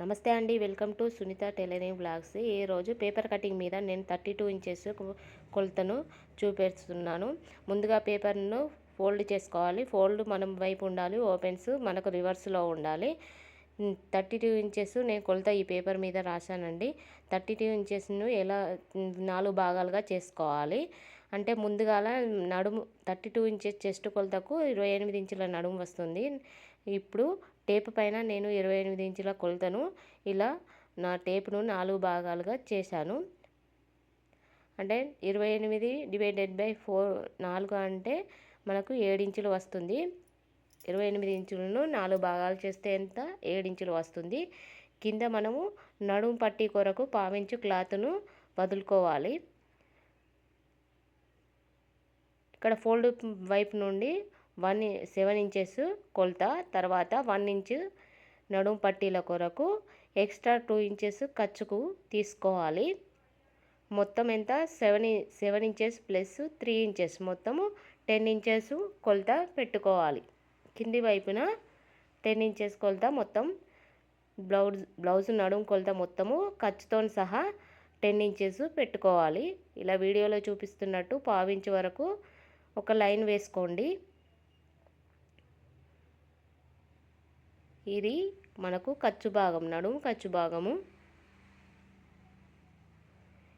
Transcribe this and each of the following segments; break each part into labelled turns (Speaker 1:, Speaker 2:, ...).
Speaker 1: నమస్తే అండి welcome to Sunitha tailoring blogs ఈరోజు పేపర్ కటింగ్ మీద నేను థర్టీ టూ ఇంచెస్ కొలతను చూపిస్తున్నాను. ముందుగా పేపర్ను ఫోల్డ్ చేసుకోవాలి. ఫోల్డ్ మనం వైపు ఉండాలి ఓపెన్స్ మనకు రివర్స్లో ఉండాలి. థర్టీ టూ ఇంచెస్ నేను కొలత ఈ పేపర్ మీద రాశానండి. థర్టీ టూ ఇంచెస్ను ఎలా నాలుగు భాగాలుగా చేసుకోవాలి. అంటే ముందుగాల నడుము థర్టీ టూ ఇంచెస్ చెస్ట్ కొలతకు ఇరవై ఎనిమిది ఇంచుల నడుము వస్తుంది. ఇప్పుడు టేప్ పైన నేను ఇరవై ఎనిమిది ఇంచుల కొలతను ఇలా నా టేప్ను నాలుగు భాగాలుగా చేశాను. అంటే ఇరవై ఎనిమిది డివైడెడ్ బై ఫోర్ నాలుగు అంటే మనకు ఏడించులు వస్తుంది. ఇరవై ఎనిమిది ఇంచులను నాలుగు భాగాలు చేస్తే ఎంత? ఏడించులు వస్తుంది. కింద మనము నడుము పట్టి కొరకు పావించు క్లాత్ను వదులుకోవాలి. ఇక్కడ ఫోల్డ్ వైపు నుండి వన్ సెవెన్ ఇంచెస్ కొలత తర్వాత వన్ ఇంచ్ నడుము పట్టీల కొరకు ఎక్స్ట్రా టూ ఇంచెస్ ఖర్చుకు తీసుకోవాలి. మొత్తం ఎంత? Seven seven inches plus three inches. మొత్తము టెన్ ఇంచెస్ కొలత పెట్టుకోవాలి. కింది వైపున టెన్ ఇంచెస్ కొలత మొత్తం బ్లౌజ్ బ్లౌజ్ నడుము కొలత మొత్తము ఖర్చుతో సహా టెన్ ఇంచెస్ పెట్టుకోవాలి. ఇలా వీడియోలో చూపిస్తున్నట్టు పావించి వరకు ఒక లైన్ వేసుకోండి. ఇది మనకు ఖర్చు భాగం నడుము ఖర్చు భాగము.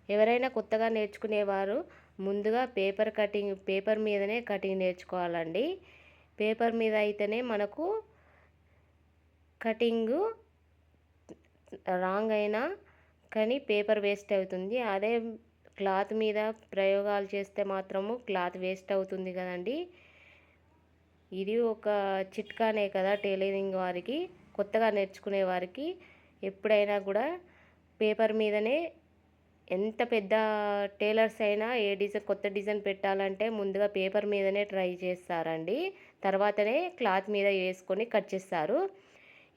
Speaker 1: ఎవరైనా కొత్తగా నేర్చుకునేవారు ముందుగా పేపర్ కటింగ్ పేపర్ మీదనే కటింగ్ నేర్చుకోవాలండి. పేపర్ మీద అయితేనే మనకు కటింగ్ రాంగ్ అయినా కానీ పేపర్ వేస్ట్ అవుతుంది. అదే క్లాత్ మీద ప్రయోగాలు చేస్తే మాత్రము క్లాత్ వేస్ట్ అవుతుంది కదండి. ఇది ఒక చిట్కానే కదా టైలరింగ్ వారికి కొత్తగా నేర్చుకునే వారికి. ఎప్పుడైనా కూడా పేపర్ మీదనే ఎంత పెద్ద టైలర్స్ అయినా ఏ డిజైన్ కొత్త డిజైన్ పెట్టాలంటే ముందుగా పేపర్ మీదనే ట్రై చేస్తారండి. తర్వాతనే క్లాత్ మీద వేసుకొని కట్ చేస్తారు.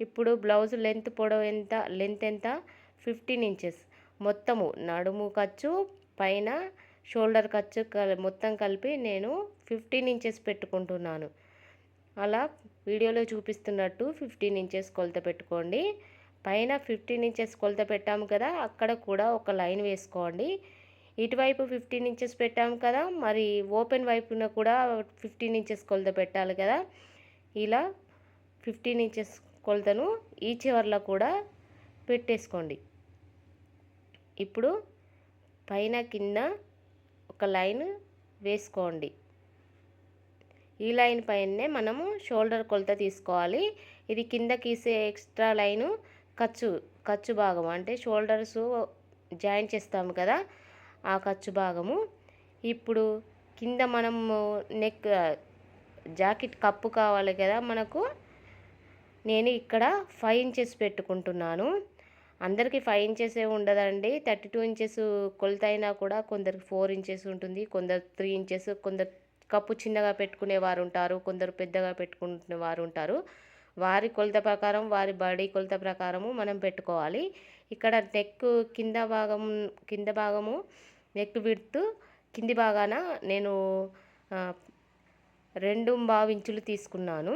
Speaker 1: ఇప్పుడు బ్లౌజ్ లెంత్ పొడవు ఎంత లెంత్ ఎంత? Fifteen inches. మొత్తము నడుము ఖర్చు పైన షోల్డర్ ఖర్చు మొత్తం కలిపి నేను ఫిఫ్టీన్ ఇంచెస్ పెట్టుకుంటున్నాను. అలా వీడియోలో చూపిస్తున్నట్టు ఫిఫ్టీన్ ఇంచెస్ కొలత పెట్టుకోండి. పైన ఫిఫ్టీన్ ఇంచెస్ కొలత పెట్టాము కదా అక్కడ కూడా ఒక లైన్ వేసుకోండి. ఇటువైపు ఫిఫ్టీన్ ఇంచెస్ పెట్టాము కదా మరి ఓపెన్ వైపున కూడా ఫిఫ్టీన్ ఇంచెస్ కొలత పెట్టాలి కదా. ఇలా ఫిఫ్టీన్ ఇంచెస్ కొలతను ఈ చివర్లో కూడా పెట్టేసుకోండి. ఇప్పుడు పైన కింద ఒక లైన్ వేసుకోండి. ఈ లైన్ పైనే మనము షోల్డర్ కొలత తీసుకోవాలి. ఇది కింద గీసే ఎక్స్ట్రా లైను ఖర్చు ఖర్చు భాగం అంటే షోల్డర్స్ జాయిన్ చేస్తాము కదా ఆ ఖర్చు భాగము. ఇప్పుడు కింద మనము నెక్ జాకెట్ కప్పు కావాలి కదా మనకు. నేను ఇక్కడ ఫైవ్ ఇంచెస్ పెట్టుకుంటున్నాను. అందరికీ ఫైవ్ ఇంచెస్ ఉండదండి. థర్టీ టూ ఇంచెస్ కొలత అయినా కూడా కొందరికి ఫోర్ ఇంచెస్ ఉంటుంది. కొందరు త్రీ ఇంచెస్ కొందరు కప్పు చిన్నగా పెట్టుకునే వారు ఉంటారు. కొందరు పెద్దగా పెట్టుకునే వారు ఉంటారు. వారి కొలత ప్రకారం వారి బాడీ కొలత ప్రకారము మనం పెట్టుకోవాలి. ఇక్కడ నెక్ కింద భాగం కింద భాగము నెక్ విడ్త్ కింది భాగాన నేను రెండు ఇంచులు తీసుకున్నాను.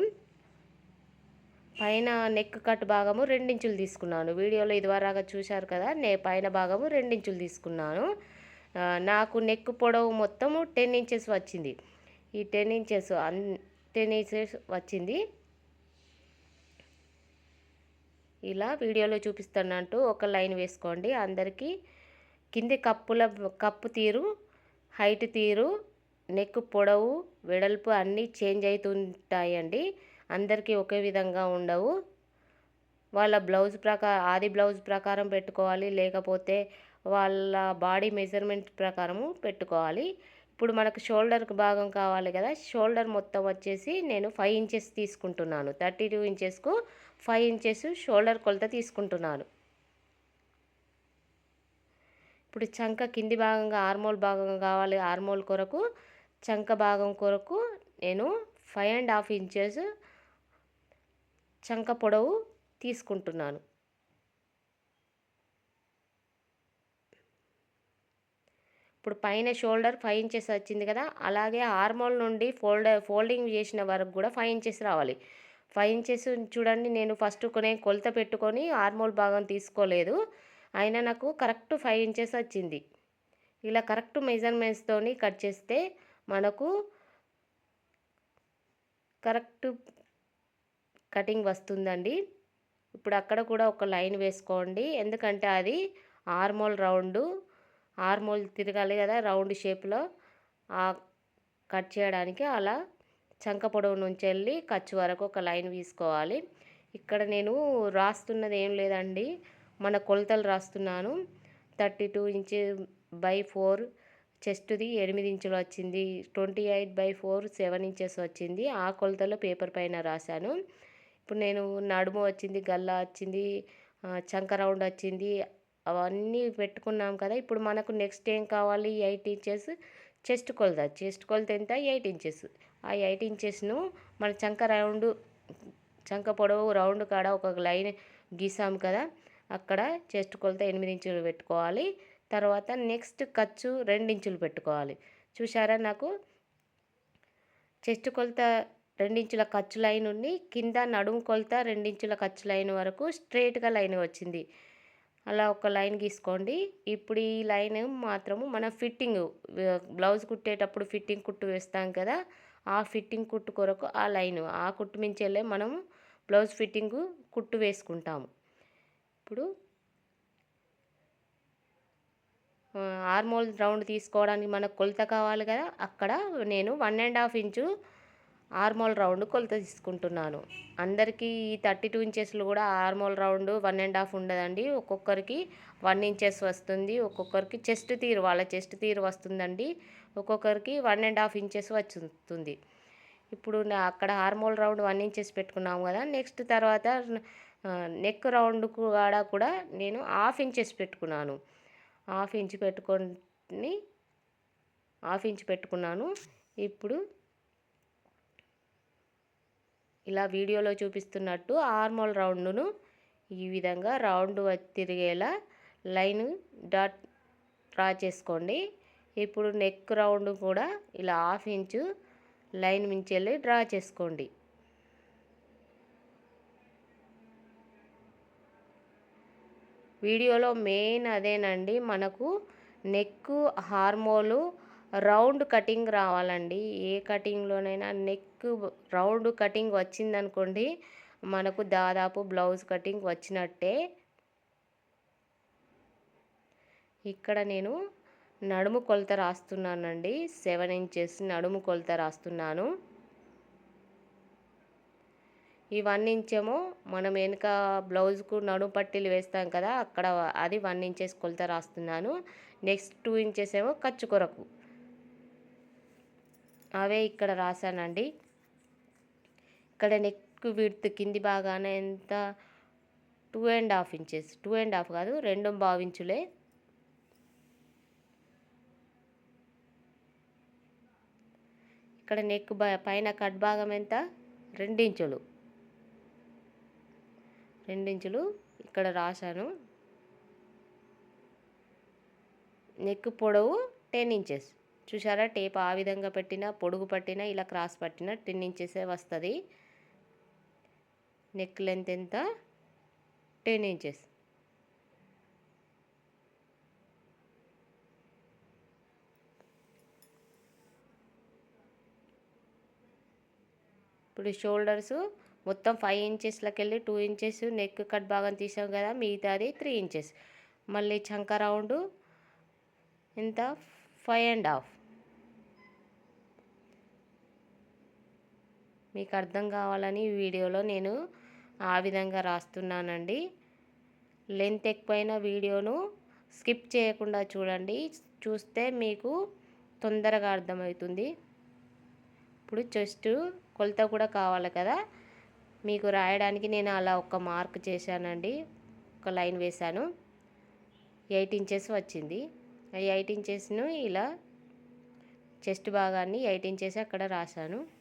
Speaker 1: పైన నెక్ కట్ భాగము రెండించులు తీసుకున్నాను. వీడియోలో ఇదివరగా చూశారు కదా నే పైన భాగము రెండించులు తీసుకున్నాను. నాకు నెక్ పొడవు మొత్తము టెన్ ఇంచెస్ వచ్చింది. ఈ టెన్ ఇంచెస్ అన్ టెన్ ఇంచెస్ వచ్చింది. ఇలా వీడియోలో చూపిస్తున్నట్టు ఒక లైన్ వేసుకోండి. అందరికీ కింది కప్పుల కప్పు తీరు హైట్ తీరు నెక్ పొడవు వెడల్పు అన్నీ చేంజ్ అవుతుంటాయండి. అందరికీ ఒకే విధంగా ఉండవు. వాళ్ళ బ్లౌజ్ ప్రకారం ఆది బ్లౌజ్ ప్రకారం పెట్టుకోవాలి. లేకపోతే వాళ్ళ బాడీ మెజర్మెంట్ ప్రకారము పెట్టుకోవాలి. ఇప్పుడు మనకు షోల్డర్కి భాగం కావాలి కదా షోల్డర్ మొత్తం వచ్చేసి నేను ఫైవ్ ఇంచెస్ తీసుకుంటున్నాను. థర్టీ టూ ఇంచెస్కు ఫైవ్ ఇంచెస్ షోల్డర్ కొలత తీసుకుంటున్నాను. ఇప్పుడు చంక కింది భాగంగా ఆర్మోల్ భాగం కావాలి. ఆర్మోల్ కొరకు చంక భాగం కొరకు నేను ఫైవ్ అండ్ హాఫ్ ఇంచెస్ చంక పొడవు తీసుకుంటున్నాను. ఇప్పుడు పైన షోల్డర్ ఫైవ్ ఇంచెస్ వచ్చింది కదా అలాగే ఆర్మోల్ నుండి ఫోల్డర్ ఫోల్డింగ్ చేసిన వరకు కూడా ఫైవ్ ఇంచెస్ రావాలి. ఫైవ్ ఇంచెస్ చూడండి నేను ఫస్ట్ కొనే కొలత పెట్టుకొని ఆర్మోల్ భాగం తీసుకోలేదు. అయినా నాకు కరెక్ట్ ఫైవ్ ఇంచెస్ వచ్చింది. ఇలా కరెక్ట్ మెజర్మెంట్స్తోని కట్ చేస్తే మనకు కరెక్ట్ కటింగ్ వస్తుందండి. ఇప్పుడు అక్కడ కూడా ఒక లైన్ వేసుకోండి. ఎందుకంటే అది ఆర్మోల్ రౌండ్. ఆర్మోల్ తిరగాలి కదా రౌండ్ షేప్లో. కట్ చేయడానికి అలా చంక పొడవు నుంచి వెళ్ళి ఖర్చు వరకు ఒక లైన్ తీసుకోవాలి ఇక్కడ నేను రాస్తున్నది ఏం లేదండి. మన కొలతలు రాస్తున్నాను. Thirty two inch by four చెస్ట్ది ఎనిమిది ఇంచులు వచ్చింది. Twenty eight by four seven inches వచ్చింది. ఆ కొలతలో పేపర్ పైన రాశాను. ఇప్పుడు నేను నడుము వచ్చింది గల్లా వచ్చింది చంక రౌండ్ వచ్చింది అవన్నీ పెట్టుకున్నాం కదా. ఇప్పుడు మనకు నెక్స్ట్ ఏం కావాలి? ఎయిట్ ఇంచెస్ చెస్ట్ కొలత. చెస్ట్ కొలత ఎంత? Eight inches. ఆ ఎయిట్ ఇంచెస్ను మన చంక రౌండ్ చంక పొడవు రౌండ్ కాడ ఒక లైన్ గీసాం కదా. అక్కడ చెస్ట్ కొలత ఎనిమిది ఇంచులు పెట్టుకోవాలి. తర్వాత నెక్స్ట్ ఖర్చు రెండు ఇంచులు పెట్టుకోవాలి. చూసారా నాకు? చెస్ట్ కొలత రెండించుల ఖర్చు లైన్ ఉండి కింద నడుము కొలత రెండించుల ఖర్చు లైన్ వరకు స్ట్రేట్గా లైన్ వచ్చింది. అలా ఒక లైన్ గీసుకోండి. ఇప్పుడు ఈ లైన్ మాత్రము మన ఫిట్టింగ్ బ్లౌజ్ కుట్టేటప్పుడు ఫిట్టింగ్ కుట్టు వేస్తాం కదా ఆ ఫిట్టింగ్ కుట్టు కొరకు ఆ లైన్ ఆ కుట్టు మించెల్లే మనము బ్లౌజ్ ఫిట్టింగ్ కుట్టు వేసుకుంటాము. ఇప్పుడు ఆర్మోల్ రౌండ్ తీసుకోవడానికి మనకు కొలత కావాలి కదా అక్కడ నేను one and half inch armhole round కొలత తీసుకుంటున్నాను. అందరికీ ఈ థర్టీ టూ ఇంచెస్లు కూడా armhole round one and half ఉండదండి. ఒక్కొక్కరికి వన్ ఇంచెస్ వస్తుంది. ఒక్కొక్కరికి చెస్ట్ తీరు వాళ్ళ చెస్ట్ తీరు వస్తుందండి. ఒక్కొక్కరికి వన్ అండ్ హాఫ్ ఇంచెస్ వస్తుంది. ఇప్పుడు అక్కడ హార్మోల్ రౌండ్ వన్ ఇంచెస్ పెట్టుకున్నాము కదా నెక్స్ట్ తర్వాత నెక్ రౌండ్ కూడా కూడా నేను హాఫ్ ఇంచెస్ పెట్టుకున్నాను. హాఫ్ ఇంచ్ పెట్టుకొని హాఫ్ ఇంచ్ పెట్టుకున్నాను. ఇప్పుడు ఇలా వీడియోలో చూపిస్తున్నట్టు ఆర్మోల్ రౌండ్ను ఈ విధంగా రౌండ్ తిరిగేలా లైన్ డాట్ డ్రా చేసుకోండి. ఇప్పుడు నెక్ రౌండ్ కూడా ఇలా హాఫ్ ఇంచు లైన్ మించి వెళ్ళి డ్రా చేసుకోండి. వీడియోలో మెయిన్ అదేనండి మనకు నెక్ హార్మోలు రౌండ్ కటింగ్ రావాలండి. ఏ కటింగ్లోనైనా నెక్ రౌండ్ కటింగ్ వచ్చిందనుకోండి మనకు దాదాపు బ్లౌజ్ కటింగ్ వచ్చినట్టే. ఇక్కడ నేను నడుము కొలత రాస్తున్నానండి. సెవెన్ ఇంచెస్ నడుము కొలత రాస్తున్నాను. ఈ వన్ ఇంచేమో మనం వెనుక బ్లౌజ్కు నడుము పట్టీలు వేస్తాం కదా అక్కడ అది వన్ ఇంచెస్ కొలత రాస్తున్నాను. నెక్స్ట్ టూ ఇంచెస్ ఏమో ఖర్చు కొరకు. అవే ఇక్కడ రాశానండి. ఇక్కడ నెక్ విడ్త్ కింది భాగాన ఎంత? Two and half inches two and half కాదు రెండు భావించులే ఇక్కడ నెక్ పైన కట్ భాగం ఎంత? రెండించులు రెండించులు ఇక్కడ రాశాను. నెక్ పొడవు టెన్ ఇంచెస్ చూసారా టేప్ ఆ విధంగా పెట్టినా పొడుగు పట్టినా ఇలా క్రాస్ పట్టినా టెన్ ఇంచెసే వస్తుంది. నెక్ లెంత్ ఎంత? Ten inches. ఇప్పుడు షోల్డర్స్ మొత్తం ఫైవ్ ఇంచెస్లకి వెళ్ళి టూ ఇంచెస్ నెక్ కట్ భాగం తీసాం కదా మిగతాది త్రీ ఇంచెస్. మళ్ళీ చంక రౌండ్ ఎంత? Five and half. మీకు అర్థం కావాలని వీడియోలో నేను ఆ విధంగా రాస్తున్నానండి. లెంత్ ఎక్కువైన వీడియోను స్కిప్ చేయకుండా చూడండి. చూస్తే మీకు తొందరగా అర్థమవుతుంది. ఇప్పుడు చెస్ట్ కొలత కూడా కావాలి కదా. మీకు రాయడానికి నేను అలా ఒక మార్క్ చేశానండి. ఒక లైన్ వేశాను. ఎయిట్ ఇంచెస్ వచ్చింది. ఆ ఎయిట్ ఇంచెస్ను ఇలా చెస్ట్ భాగాన్ని ఎయిట్ ఇంచెస్ అక్కడ రాశాను.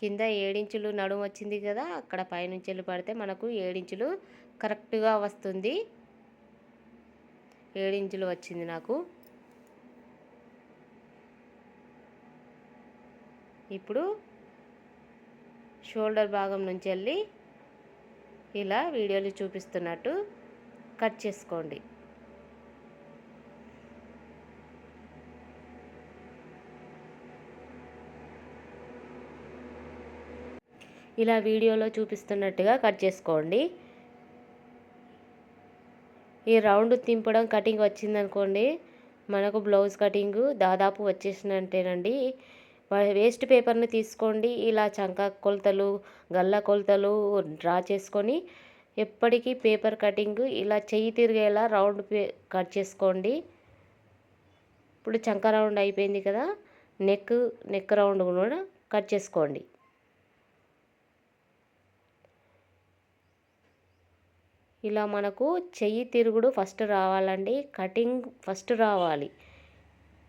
Speaker 1: కింద ఏడించులు నడుము వచ్చింది కదా అక్కడ పైనుంచెలు పడితే మనకు ఏడించులు కరెక్ట్గా వస్తుంది. ఏడించులు వచ్చింది నాకు. ఇప్పుడు షోల్డర్ భాగం నుంచి వెళ్ళి ఇలా వీడియోలు చూపిస్తున్నట్టు కట్ చేసుకోండి. ఇలా వీడియోలో చూపిస్తున్నట్టుగా కట్ చేసుకోండి. ఈ రౌండ్ తింపడం కటింగ్ వచ్చిందనుకోండి మనకు బ్లౌజ్ కటింగ్ దాదాపు వచ్చేసినట్టేనండి. వేస్ట్ పేపర్ని తీసుకోండి ఇలా చంక కొలతలు గల్ల కొలతలు డ్రా చేసుకొని ఎప్పటికీ పేపర్ కటింగ్ ఇలా చెయ్యి తిరిగేలా రౌండ్ పే కట్ చేసుకోండి. ఇప్పుడు చంక రౌండ్ అయిపోయింది కదా నెక్ నెక్ రౌండ్ కూడా కట్ చేసుకోండి. ఇలా మనకు చెయ్యి తిరుగుడు ఫస్ట్ రావాలండి. కటింగ్ ఫస్ట్ రావాలి.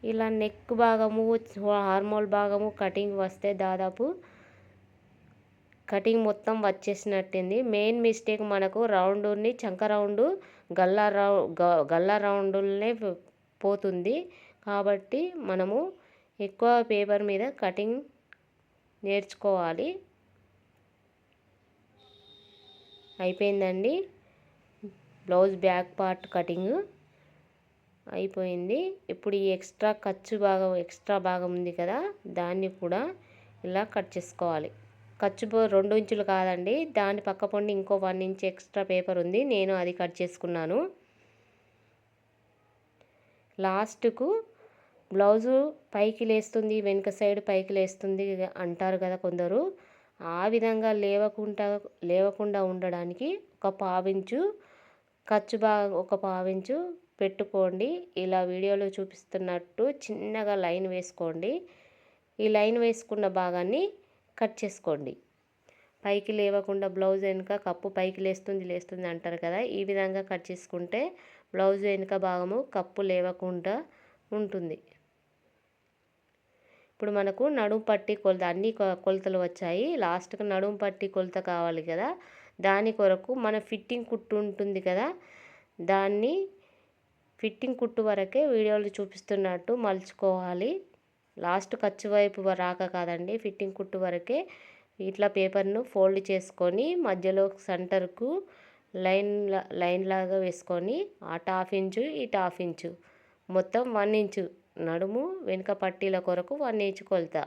Speaker 1: ఇలా నెక్ భాగము హార్మోల్ భాగము కటింగ్ వస్తే దాదాపు కటింగ్ మొత్తం వచ్చేసినట్టుంది. మెయిన్ మిస్టేక్ మనకు రౌండ్ని చంక రౌండు గల్లా రౌ గల్లా రౌండ్లనే పోతుంది. కాబట్టి మనము ఎక్కువ పేపర్ మీద కటింగ్ నేర్చుకోవాలి. అయిపోయిందండి. బ్లౌజ్ బ్యాక్ పార్ట్ కటింగ్ అయిపోయింది. ఇప్పుడు ఈ ఎక్స్ట్రా ఖర్చు భాగం ఎక్స్ట్రా భాగం ఉంది కదా దాన్ని కూడా ఇలా కట్ చేసుకోవాలి. ఖర్చు రెండు ఇంచులు కాదండి. దాని పక్క పొండి ఇంకో వన్ ఇంచ్ ఎక్స్ట్రా పేపర్ ఉంది. నేను అది కట్ చేసుకున్నాను. లాస్ట్కు బ్లౌజు పైకి లేస్తుంది వెనుక సైడ్ పైకి లేస్తుంది అంటారు కదా కొందరు. ఆ విధంగా లేవకుండా లేవకుండా ఉండడానికి ఒక పావించు ఖర్చు బాగా ఒక పావించు పెట్టుకోండి. ఇలా వీడియోలో చూపిస్తున్నట్టు చిన్నగా లైన్ వేసుకోండి. ఈ లైన్ వేసుకున్న భాగాన్ని కట్ చేసుకోండి. పైకి లేవకుండా బ్లౌజ్ వెనుక కప్పు పైకి లేస్తుంది లేస్తుంది అంటారు కదా. ఈ విధంగా కట్ చేసుకుంటే బ్లౌజ్ వెనుక భాగము కప్పు లేవకుండా ఉంటుంది. ఇప్పుడు మనకు నడుము పట్టి కొలత అన్ని కొలతలు వచ్చాయి. లాస్ట్కి నడుము పట్టి కొలత కావాలి కదా. దాని కొరకు మన ఫిట్టింగ్ కుట్టు ఉంటుంది కదా దాన్ని ఫిట్టింగ్ కుట్టు వరకే వీడియోలు చూపిస్తున్నట్టు మలుచుకోవాలి. లాస్ట్ ఖర్చు వైపు రాక కాదండి ఫిట్టింగ్ కుట్టు వరకే ఇట్లా పేపర్ను ఫోల్డ్ చేసుకొని మధ్యలో సెంటర్కు లైన్ లైన్ లాగా వేసుకొని అటు హాఫ్ ఇంచు ఇటు హాఫ్ ఇంచు మొత్తం వన్ ఇంచు నడుము వెనుక పట్టీల కొరకు వన్ ఇంచు కొలత.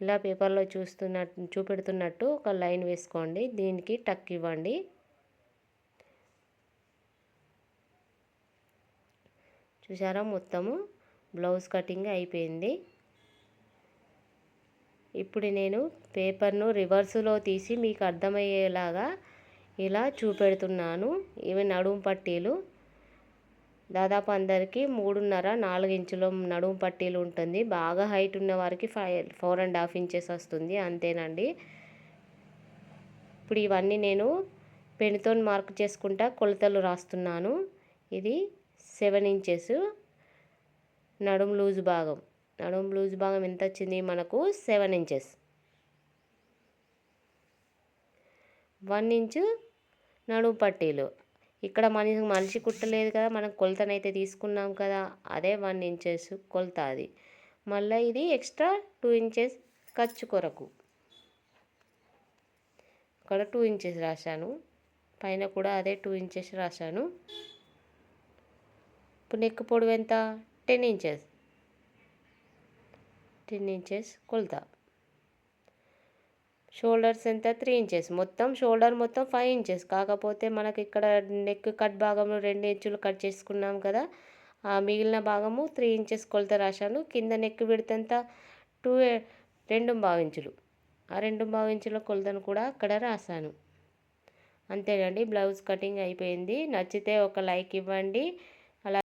Speaker 1: ఇలా పేపర్లో చూస్తున్నట్టు చూపెడుతున్నట్టు ఒక లైన్ వేసుకోండి. దీనికి టక్ ఇవ్వండి. చూసారా మొత్తము బ్లౌజ్ కటింగ్ అయిపోయింది. ఇప్పుడు నేను పేపర్ను రివర్స్లో తీసి మీకు అర్థమయ్యేలాగా ఇలా చూపెడుతున్నాను. ఇవి నడుము పట్టీలు. దాదాపు అందరికీ మూడున్నర నాలుగు ఇంచుల నడుము పట్టీలు ఉంటుంది. బాగా హైట్ ఉన్న వారికి five four and half inches వస్తుంది. అంతేనండి. ఇప్పుడు ఇవన్నీ నేను పెన్తో మార్క్ చేసుకుంటా కొలతలు రాస్తున్నాను. ఇది సెవెన్ ఇంచెస్ నడుము లూజ్ భాగం. నడుము లూజ్ భాగం ఎంత వచ్చింది? మనకు సెవెన్ ఇంచెస్. వన్ ఇంచు నడుము పట్టీలు. ఇక్కడ మనకి మనిషి కుట్టలేదు కదా మనం కొలతనైతే తీసుకున్నాం కదా అదే వన్ ఇంచెస్ కొలత అది. మళ్ళీ ఇది ఎక్స్ట్రా టూ ఇంచెస్ ఖర్చు కొరకు. ఇక్కడ టూ ఇంచెస్ రాశాను. పైన కూడా అదే టూ ఇంచెస్ రాశాను. ఇప్పుడు నెక్ పొడవు ఎంత? Ten inches. టెన్ ఇంచెస్ కొలత. షోల్డర్స్ ఎంత త్రీ ఇంచెస్. మొత్తం షోల్డర్ మొత్తం ఫైవ్ ఇంచెస్. కాకపోతే మనకి ఇక్కడ నెక్ కట్ భాగంలో రెండు ఇంచులు కట్ చేసుకున్నాం కదా. ఆ మిగిలిన భాగము త్రీ ఇంచెస్ కొలత రాశాను. కింద నెక్ విడతంతా టూ రెండు ఇంచులు. ఆ రెండు ఇంచుల కొలతను కూడా అక్కడ రాశాను. అంతేనండి. బ్లౌజ్ కటింగ్ అయిపోయింది. నచ్చితే ఒక లైక్ ఇవ్వండి.